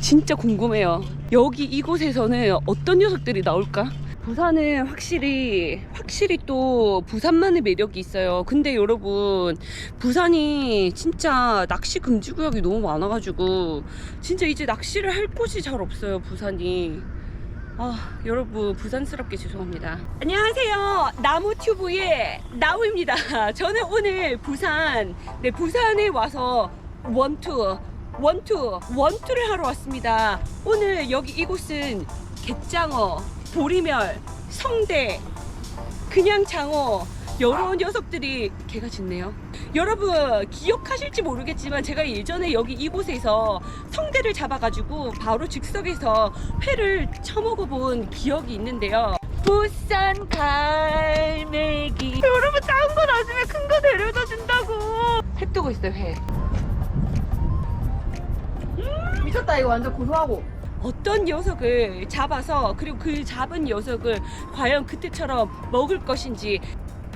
진짜 궁금해요. 여기 이곳에서는 어떤 녀석들이 나올까? 부산은 확실히 확실히 또 부산만의 매력이 있어요. 근데 여러분 부산이 진짜 낚시 금지 구역이 너무 많아가지고 진짜 이제 낚시를 할 곳이 잘 없어요. 부산이. 아 여러분 부산스럽게 죄송합니다. 안녕하세요 나무튜브의 나무입니다. 저는 오늘 부산 네 부산에 와서 원투 원투 원투를 하러 왔습니다. 오늘 여기 이곳은 갯장어, 보리멸, 성대, 그냥 장어 여러 녀석들이 개가 짖네요. 여러분 기억하실지 모르겠지만 제가 예전에 여기 이곳에서 성대를 잡아가지고 바로 즉석에서 회를 처먹어 본 기억이 있는데요. 부산 갈매기 여러분 작은 거 나중에 큰 거 데려다 준다고 회 뜨고 있어요 회 미쳤다 이거 완전 고소하고. 어떤 녀석을 잡아서 그리고 그 잡은 녀석을 과연 그때처럼 먹을 것인지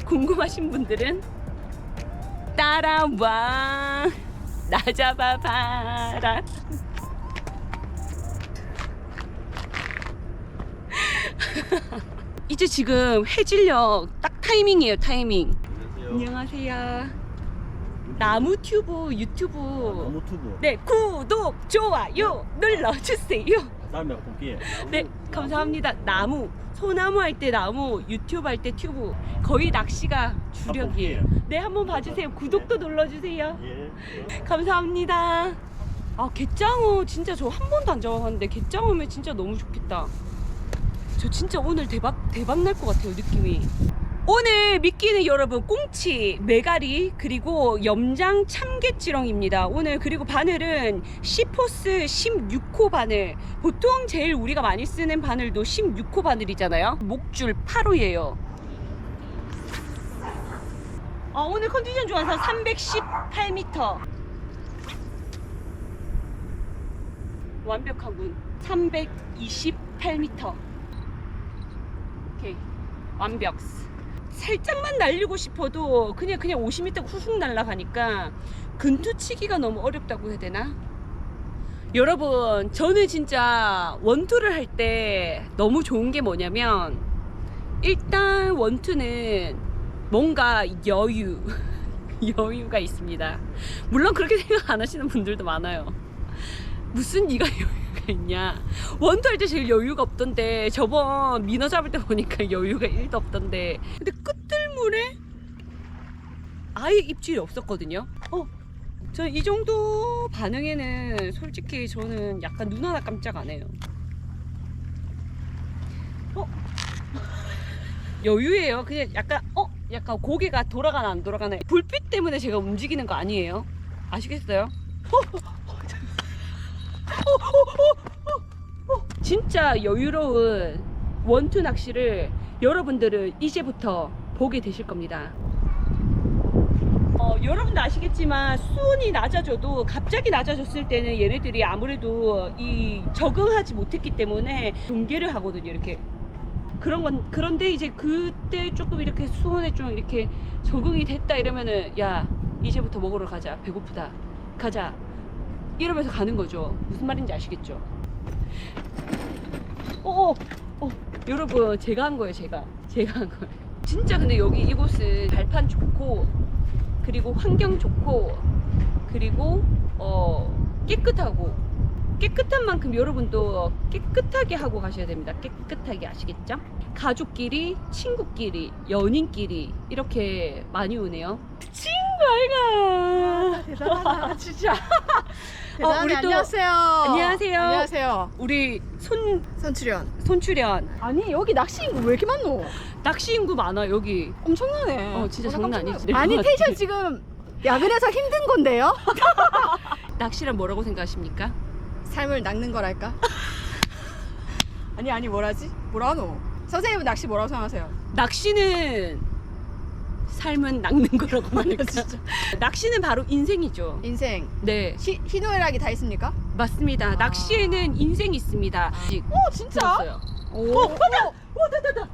궁금하신 분들은 따라와. 나 잡아봐라. 이제 지금 해질녘 딱 타이밍이에요 타이밍. 안녕하세요 나무 튜브 유튜브 너무투브 네 구독 좋아요 눌러주세요 다음에 볼게요. 네, 감사합니다. 나무, 소나무 할 때 나무, 유튜브 할 때 튜브. 거의 낚시가 주력이에요. 네, 한번 봐주세요. 구독도 눌러주세요. 예. 감사합니다. 아, 갯장어 진짜 저 한 번도 안 잡아봤는데 갯장어면 진짜 너무 좋겠다. 저 진짜 오늘 대박 대박 날 것 같아요 느낌이. 오늘 미끼는 여러분 꽁치, 메가리 그리고 염장 참깨지렁입니다. 오늘 그리고 바늘은 시포스 16호 바늘. 보통 제일 우리가 많이 쓰는 바늘도 16호 바늘이잖아요. 목줄 8호예요. 아, 오늘 컨디션 좋아서 318m. 완벽하군. 328m. 오케이. 완벽. 살짝만 날리고 싶어도 그냥 그냥 50m 후훅 날아가니까 근투치기가 너무 어렵다고 해야 되나? 여러분, 저는 진짜 원투를 할 때 너무 좋은 게 뭐냐면 일단 원투는 뭔가 여유 여유가 있습니다. 물론 그렇게 생각 안 하시는 분들도 많아요. 무슨 네가 여유 가 있냐? 원투 할 때 제일 여유가 없던데 저번 민어 잡을 때 보니까 여유가 1도 없던데 근데 끝들물에 아예 입질이 없었거든요. 어, 저 이 정도 반응에는 솔직히 저는 약간 눈 하나 깜짝 안 해요. 어? 여유예요. 그냥 약간 어? 약간 고개가 돌아가나 안 돌아가나 불빛 때문에 제가 움직이는 거 아니에요? 아시겠어요? 진짜 여유로운 원투 낚시를 여러분들은 이제부터 보게 되실 겁니다. 어, 여러분도 아시겠지만 수온이 낮아져도 갑자기 낮아졌을 때는 얘네들이 아무래도 이 적응하지 못했기 때문에 동계를 하거든요. 이렇게 그런 건 그런데 이제 그때 조금 이렇게 수온에 좀 이렇게 적응이 됐다 이러면은 야 이제부터 먹으러 가자 배고프다 가자 이러면서 가는 거죠. 무슨 말인지 아시겠죠? 어, 어, 어, 여러분 제가 한 거예요, 제가. 제가 한 거예요. 진짜 근데 여기 이곳은 발판 좋고 그리고 환경 좋고 그리고 어 깨끗하고 깨끗한 만큼 여러분도 깨끗하게 하고 가셔야 됩니다. 깨끗하게 아시겠죠? 가족끼리, 친구끼리, 연인끼리 이렇게 많이 오네요. 친구 아이가 대단하다. 진짜. 대단하네 우리 또- 안녕하세요. 안녕하세요. 안녕하세요. 우리 손 선출연. 손출연. 아니 여기 낚시 인구 왜 이렇게 많노? 낚시 인구 많아 여기. 엄청나네. 어, 진짜 나 장난 아니지. 놀랐- 아니 텐션 지금 야근해서 힘든 건데요? 낚시란 뭐라고 생각하십니까? 삶을 낚는 거랄까? 아니 아니 뭐라지? 뭐라 하노? 선생님은 낚시 뭐라고 생각하세요? 낚시는 삶은 낚는 거라고 말할까? 진짜. 낚시는 바로 인생이죠. 인생 네, 희, 희노애락이 다 있습니까? 맞습니다. 아. 낚시에는 인생이 있습니다. 오 진짜? 들었어요. 오, 어! 와, 됐다, 됐다!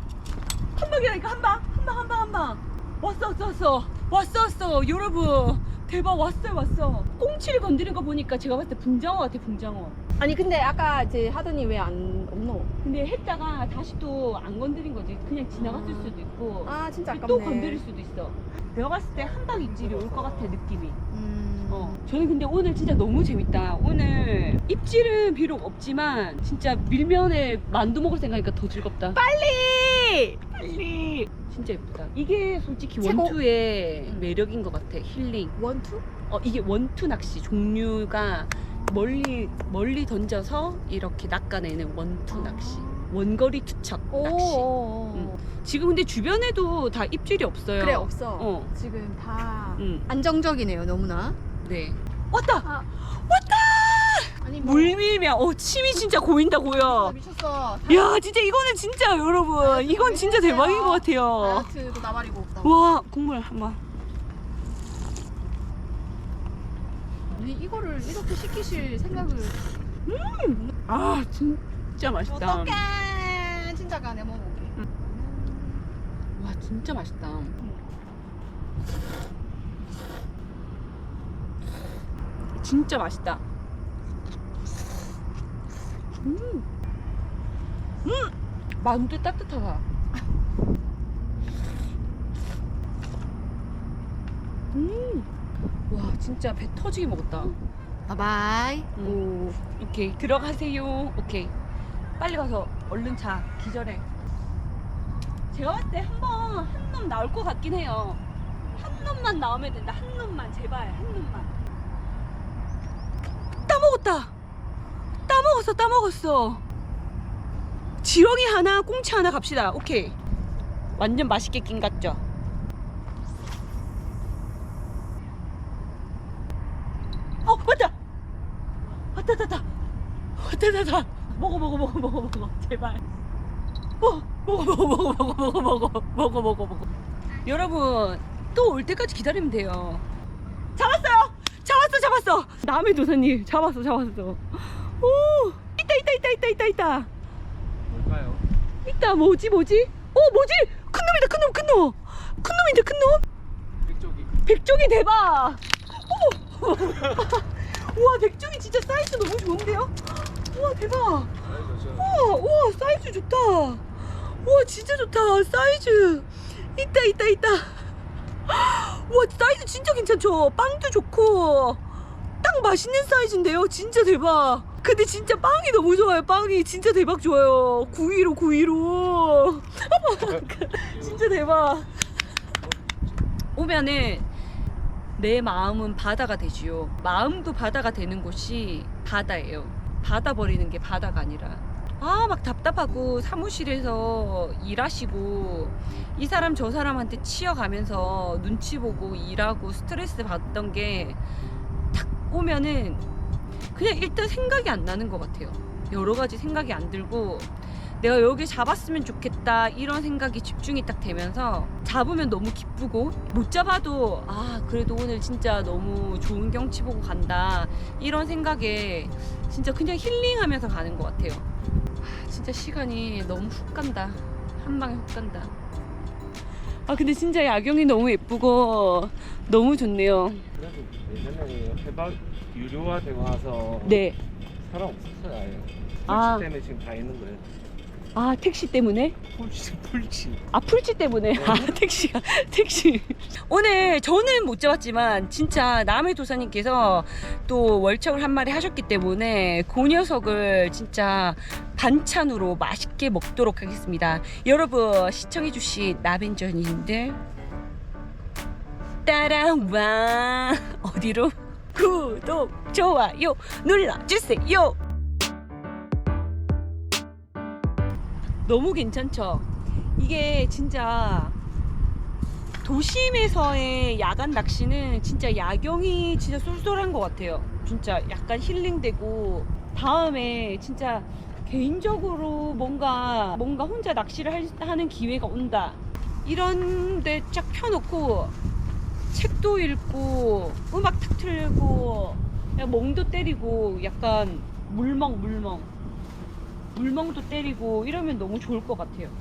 한 방이라니까, 한 방! 한 방, 한 방, 한 방! 왔어, 왔어, 왔어! 왔어, 왔어! 여러분! 대박, 왔어요, 왔어! 꽁치를 건드린 거 보니까 제가 봤을 때 붕장어 같아, 붕장어. 아니 근데 아까 이제 하더니 왜 안 없노? 근데 했다가 다시 또 안 건드린 거지. 그냥 지나갔을 아. 수도 있고 아 진짜 아깝네. 또 건드릴 수도 있어. 내가 봤을 때 한방 입질이 올 것 같아 느낌이. 음. 어. 저는 근데 오늘 진짜 너무 재밌다. 오늘 입질은 비록 없지만 진짜 밀면에 만두 먹을 생각이니까 더 즐겁다. 빨리. 빨리. 진짜 예쁘다. 이게 솔직히 최고. 원투의 음. 매력인 것 같아. 힐링. 원투? 어 이게 원투 낚시 종류가 멀리 멀리 던져서 이렇게 낚아내는 원투 낚시. 원거리 투척 오. 낚시. 오. 음. 지금 근데 주변에도 다 입질이 없어요. 그래 없어. 어. 지금 다 음. 안정적이네요 너무나. 네. 왔다. 아. 왔다. 아니 뭐. 물 밀면 어 침이 진짜 고인다고요. 미쳤어. 야 진짜 이거는 진짜 여러분 이건 진짜 대박인 것 같아요. 다이어트도 나발이고 없다. 와 국물 한번. 아니 이거를 이렇게 시키실 생각을 아 진짜 맛있다. 어떡해 진짜 가네 먹어볼게 와 진짜 맛있다. 진짜 맛있다. 음. 음. 만두 따뜻하다. 음. 와 진짜 배 터지게 먹었다. 바이바이 오, 오케이 들어가세요. 오케이 빨리 가서 얼른 자 기절해. 제가 봤을 때 한번 한 놈 나올 것 같긴 해요. 한 놈만 나오면 된다. 한 놈만 제발 한 놈만. 따먹었다. 따먹었어 따먹었어. 지렁이 하나 꽁치 하나 갑시다. 오케이. 완전 맛있게 낀 같죠? 어 왔다. 왔다 왔다 왔다 왔다 먹어 먹어 먹어 먹어 먹어 제발 어 먹어 먹어 먹어 먹어 먹어 먹어 먹어 먹어 먹어 여러분 또 올 때까지 기다리면 돼요 잡았어요 잡았어 잡았어 남의 도사님 잡았어 잡았어 오 있다 있다 있다 있다 있다 있다 뭘까요? 있다 뭐지 뭐지 어 뭐지 큰 놈이다 큰 놈 큰놈 큰 놈인데 큰놈 백조기 백종이 대박! 어머! 우와 백종이 진짜 사이즈 너무 좋은데요? 우와 대박! 우와 우와 사이즈 좋다! 우와 진짜 좋다 사이즈 있다 있다 있다 우와 사이즈 진짜 괜찮죠? 빵도 좋고 딱 맛있는 사이즈인데요 진짜 대박 근데 진짜 빵이 너무 좋아요 빵이 진짜 대박 좋아요 9위로 9위로 진짜 대박 오면은 내 마음은 바다가 되지요. 마음도 바다가 되는 곳이 바다예요. 바다 버리는 게 바다가 아니라. 아, 막 답답하고 사무실에서 일하시고 이 사람 저 사람한테 치여가면서 눈치 보고 일하고 스트레스 받던 게 딱 오면은 그냥 일단 생각이 안 나는 것 같아요. 여러 가지 생각이 안 들고 내가 여기 잡았으면 좋겠다 이런 생각이 집중이 딱 되면서 잡으면 너무 기쁘고 못 잡아도 아 그래도 오늘 진짜 너무 좋은 경치 보고 간다 이런 생각에 진짜 그냥 힐링하면서 가는 것 같아요. 아, 진짜 시간이 너무 훅 간다. 한 방에 훅 간다. 아 근데 진짜 야경이 너무 예쁘고 너무 좋네요. 그래도 예전에 해박 유료화되고 나서 네. 사람 없었어요 아예. 아. 때문에 지금 다 있는 거예요 아 택시 때문에? 풀치 풀치. 아 풀치 때문에? 네. 아 택시가 택시. 오늘 저는 못 잡았지만 진짜 남해 도사님께서 또 월척을 한 마리 하셨기 때문에 그 녀석을 진짜 반찬으로 맛있게 먹도록 하겠습니다. 여러분 시청해주신 나벤저님들 따라와. 어디로? 구독 좋아요 눌러주세요 너무 괜찮죠? 이게 진짜 도심에서의 야간 낚시는 진짜 야경이 진짜 쏠쏠한 것 같아요. 진짜 약간 힐링되고 다음에 진짜 개인적으로 뭔가 뭔가 혼자 낚시를 할- 하는 기회가 온다. 이런데 쫙 펴놓고 책도 읽고 음악 탁 틀고 멍도 때리고 약간 물멍 물멍 물멍도 때리고 이러면 너무 좋을 것 같아요.